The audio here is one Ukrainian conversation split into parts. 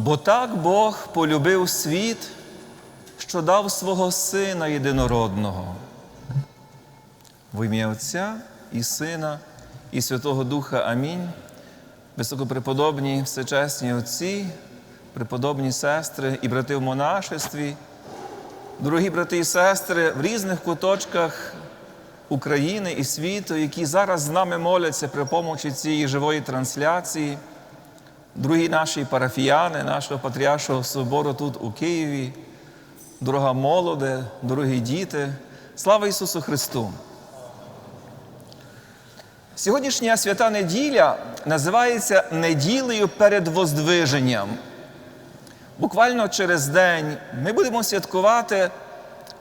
Бо так Бог полюбив світ, що дав свого Сина єдинородного. В ім'я Отця і Сина, і Святого Духа Амінь. Високопреподобні всечесні отці, преподобні сестри і брати в монашестві, дорогі брати і сестри в різних куточках України і світу, які зараз з нами моляться при помочі цієї живої трансляції, дорогі наші парафіяни, нашого Патріаршого собору тут у Києві, дорога молоде, дорогі діти, слава Ісусу Христу! Сьогоднішня свята неділя називається неділею перед Воздвиженням. Буквально через день ми будемо святкувати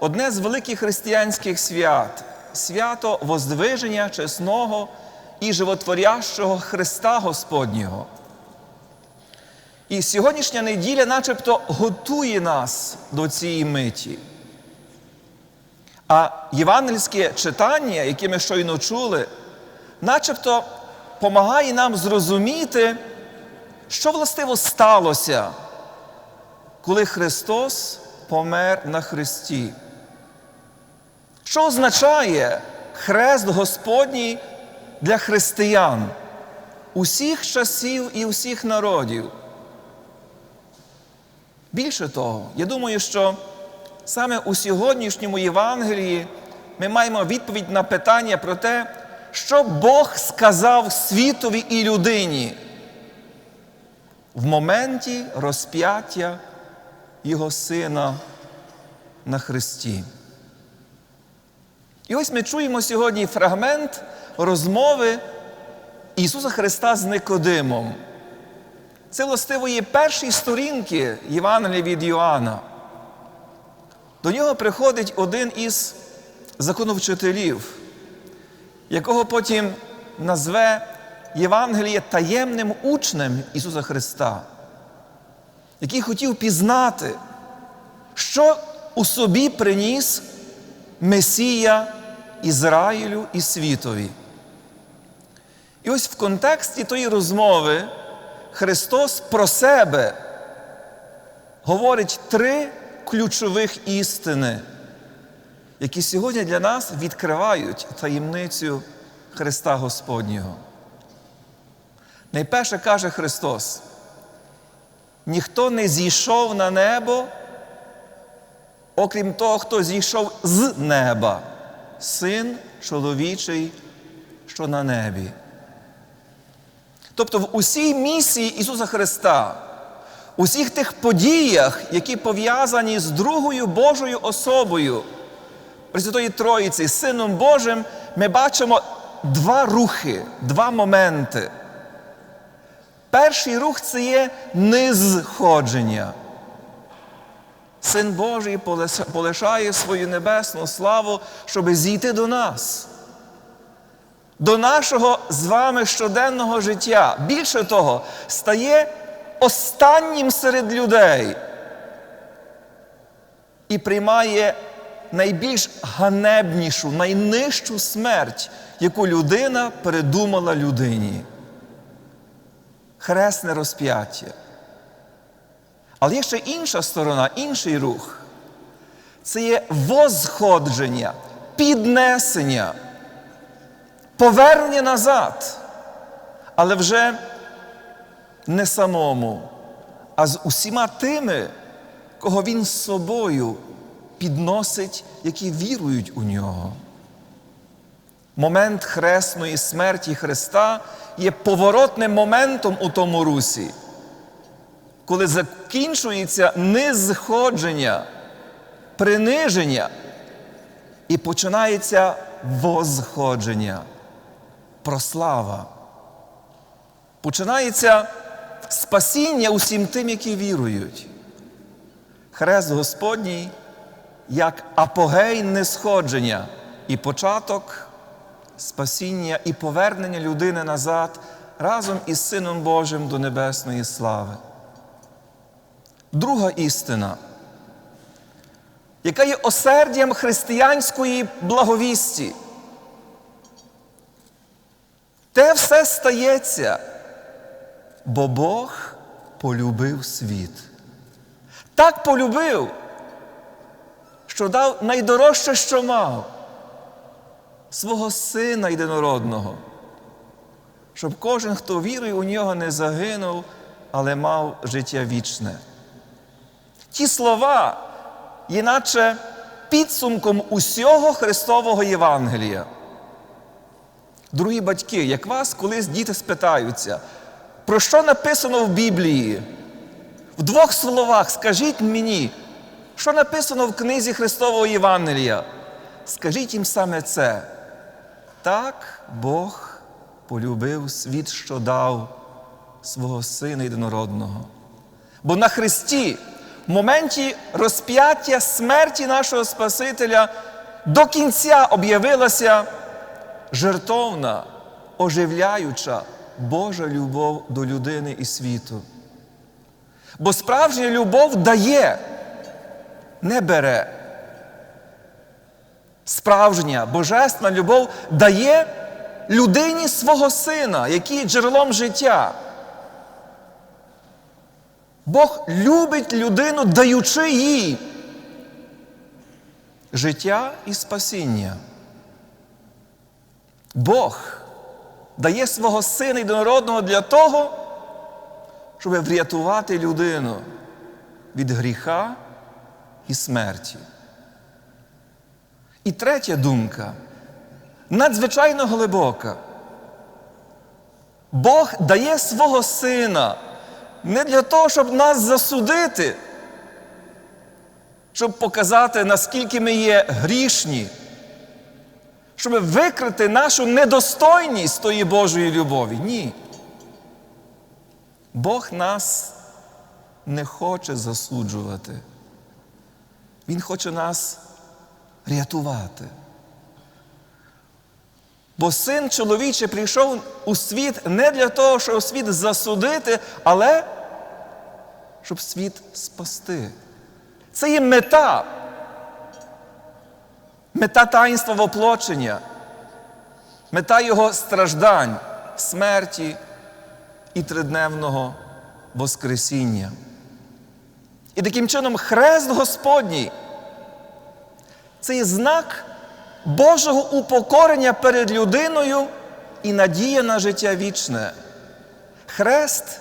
одне з великих християнських свят свято Воздвиження чесного і животворящого Христа Господнього. І сьогоднішня неділя начебто готує нас до цієї миті. А євангельське читання, яке ми щойно чули, начебто допомагає нам зрозуміти, що властиво сталося, коли Христос помер на Христі. Що означає хрест Господній для християн усіх часів і усіх народів? Більше того, я думаю, що саме у сьогоднішньому Євангелії ми маємо відповідь на питання про те, що Бог сказав світові і людині в моменті розп'яття Його Сина на Христі. І ось ми чуємо сьогодні фрагмент розмови Ісуса Христа з Никодимом. Це властиво є перші сторінки Євангелія від Йоанна. До нього приходить один із законовчителів, якого потім назве Євангеліє таємним учнем Ісуса Христа, який хотів пізнати, що у собі приніс Месія Ізраїлю і світові. І ось в контексті тої розмови Христос про себе говорить три ключових істини, які сьогодні для нас відкривають таємницю Христа Господнього. Найперше каже Христос: ніхто не зійшов на небо, окрім того, хто зійшов з неба, син чоловічий, що на небі. Тобто в усій місії Ісуса Христа, у всіх тих подіях, які пов'язані з другою Божою особою, Пресвятої Троїці, Сином Божим, ми бачимо два рухи, два моменти. Перший рух це є низходження. Син Божий полишає свою небесну славу, щоб зійти до нас, до нашого з вами щоденного життя. Більше того, стає останнім серед людей і приймає найбільш ганебнішу, найнижчу смерть, яку людина передумала людині. Хресне розп'яття. Але є ще інша сторона, інший рух. Це є возходження, піднесення, повернення назад. Але вже не самому, а з усіма тими, кого він з собою підносить, які вірують у нього. Момент хресної смерті Христа є поворотним моментом у тому русі, коли закінчується низходження, приниження і починається возходження, прослава. Починається спасіння усім тим, які вірують. Хрест Господній як апогей несходження і початок спасіння і повернення людини назад разом із Сином Божим до небесної слави. Друга істина, яка є осердям християнської благовісті. Те все стається, бо Бог полюбив світ. Так полюбив, що дав найдорожче, що мав, свого Сина єдинородного, щоб кожен, хто вірує у нього, не загинув, але мав життя вічне. Ті слова є наче підсумком усього Христового Євангелія. Дорогі батьки, як вас колись діти спитаються, про що написано в Біблії? В двох словах скажіть мені, що написано в книзі Христового Євангелія? Скажіть їм саме це. Так Бог полюбив світ, що дав свого Сина єдинородного. Бо на Христі, в моменті розп'яття смерті нашого Спасителя, до кінця об'явилася жертовна, оживляюча Божа любов до людини і світу. Бо справжня любов дає, не бере. Справжня божественна любов дає людині свого сина, який є джерелом життя. Бог любить людину, даючи їй життя і спасіння. Бог дає свого сина єдинородного для того, щоб врятувати людину від гріха і смерті. І третя думка надзвичайно глибока. Бог дає свого сина не для того, щоб нас засудити, щоб показати, наскільки ми є грішні, щоб викрити нашу недостойність тої Божої любові. Ні. Бог нас не хоче засуджувати. Він хоче нас рятувати. Бо син чоловічий прийшов у світ не для того, щоб світ засудити, але щоб світ спасти. Це є мета. Мета таїнства воплочення, мета його страждань, смерті і тридневного Воскресіння. І таким чином хрест Господній це є знак Божого упокорення перед людиною і надія на життя вічне. Хрест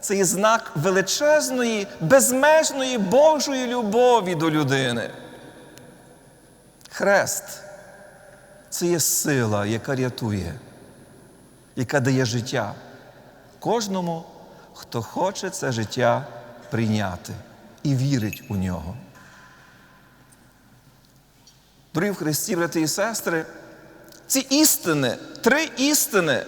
це є знак величезної, безмежної Божої любові до людини. Хрест це є сила, яка рятує, яка дає життя кожному, хто хоче це життя прийняти і вірить у нього. Дорогі в Христі, брати і сестри, ці істини, три істини,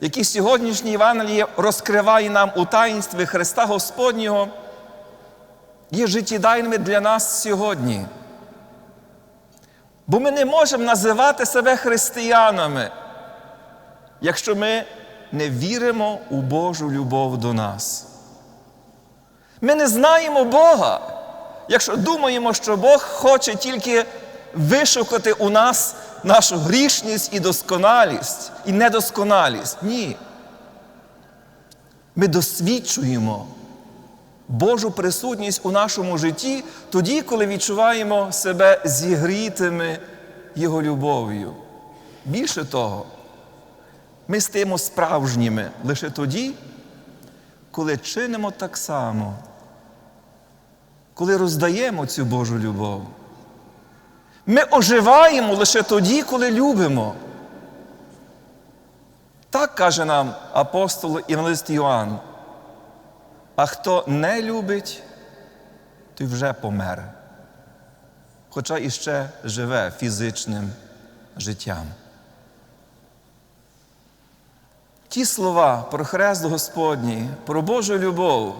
які сьогоднішній Євангеліє розкриває нам у таїнстві Христа Господнього, є життєдайними для нас сьогодні. Бо ми не можемо називати себе християнами, якщо ми не віримо у Божу любов до нас. Ми не знаємо Бога, якщо думаємо, що Бог хоче тільки вишукати у нас нашу грішність і досконалість, і недосконалість. Ні. Ми досвідчуємо Божу присутність у нашому житті тоді, коли відчуваємо себе зігрітими Його любов'ю. Більше того, ми стаємо справжніми лише тоді, коли чинимо так само, коли роздаємо цю Божу любов. Ми оживаємо лише тоді, коли любимо. Так каже нам апостол Євангелист Йоанн. А хто не любить, той вже помер, хоча іще живе фізичним життям. Ті слова про хрест Господній, про Божу любов,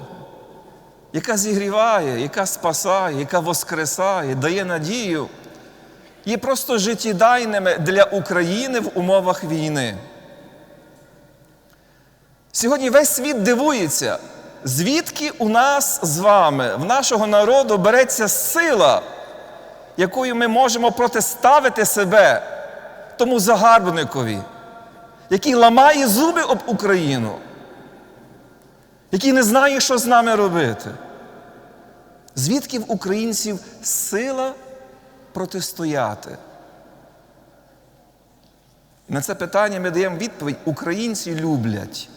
яка зігріває, яка спасає, яка воскресає, дає надію, є просто життєдайними для України в умовах війни. Сьогодні весь світ дивується, звідки у нас з вами, в нашого народу, береться сила, якою ми можемо протиставити себе тому загарбникові, який ламає зуби об Україну, який не знає, що з нами робити. Звідки в українців сила протистояти? На це питання ми даємо відповідь: українці люблять,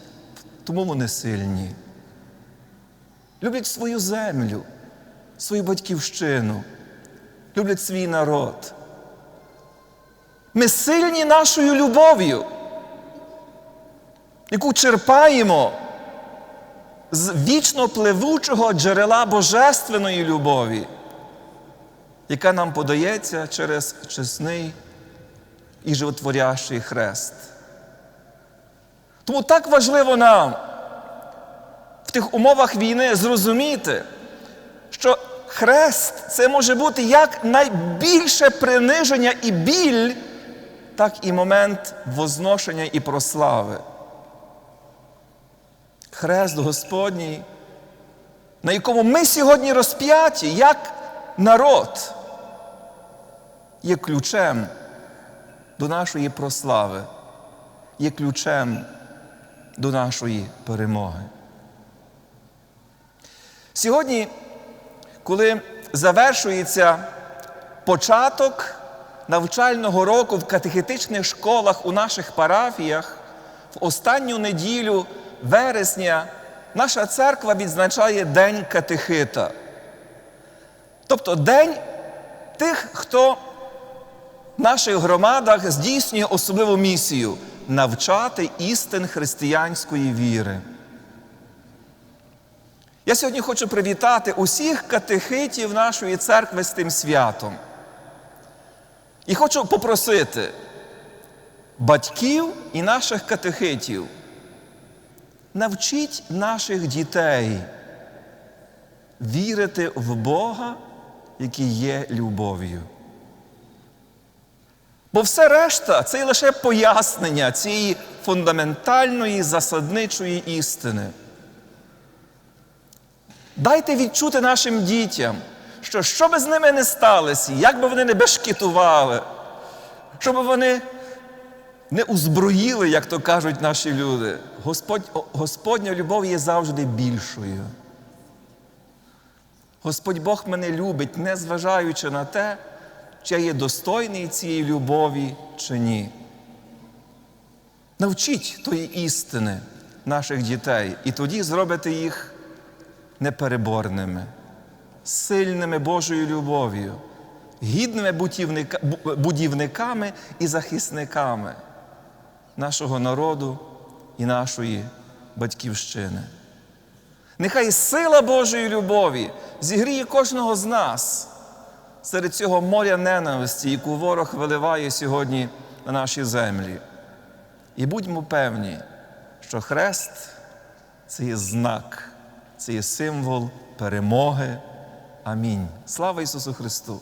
тому вони сильні. Люблять свою землю, свою батьківщину, люблять свій народ. Ми сильні нашою любов'ю, яку черпаємо з вічно пливучого джерела божественної любові, яка нам подається через чесний і животворящий хрест. Тому так важливо нам в тих умовах війни зрозуміти, що хрест це може бути як найбільше приниження і біль, так і момент возношення і прослави. Хрест Господній, на якому ми сьогодні розп'яті, як народ, є ключем до нашої прослави, є ключем до нашої перемоги. Сьогодні, коли завершується початок навчального року в катехетичних школах у наших парафіях, в останню неділю вересня наша церква відзначає День катехита. Тобто день тих, хто в наших громадах здійснює особливу місію навчати істин християнської віри. Я сьогодні хочу привітати усіх катехитів нашої церкви з тим святом. І хочу попросити батьків і наших катехитів, навчіть наших дітей вірити в Бога, який є любов'ю. Бо все решта це лише пояснення цієї фундаментальної засадничої істини. Дайте відчути нашим дітям, що що би з ними не сталося, як би вони не бешкетували, щоб вони не узброїли, як то кажуть наші люди, Господь, Господня любов є завжди більшою. Господь Бог мене любить, незважаючи на те, чи я є достойний цієї любові чи ні. Навчіть тої істини наших дітей, і тоді зробите їх непереборними, сильними Божою любов'ю, гідними будівниками і захисниками нашого народу і нашої батьківщини. Нехай сила Божої любові зігріє кожного з нас серед цього моря ненависті, яку ворог виливає сьогодні на наші землі. І будьмо певні, що хрест це є знак, це є символ перемоги. Амінь. Слава Ісусу Христу!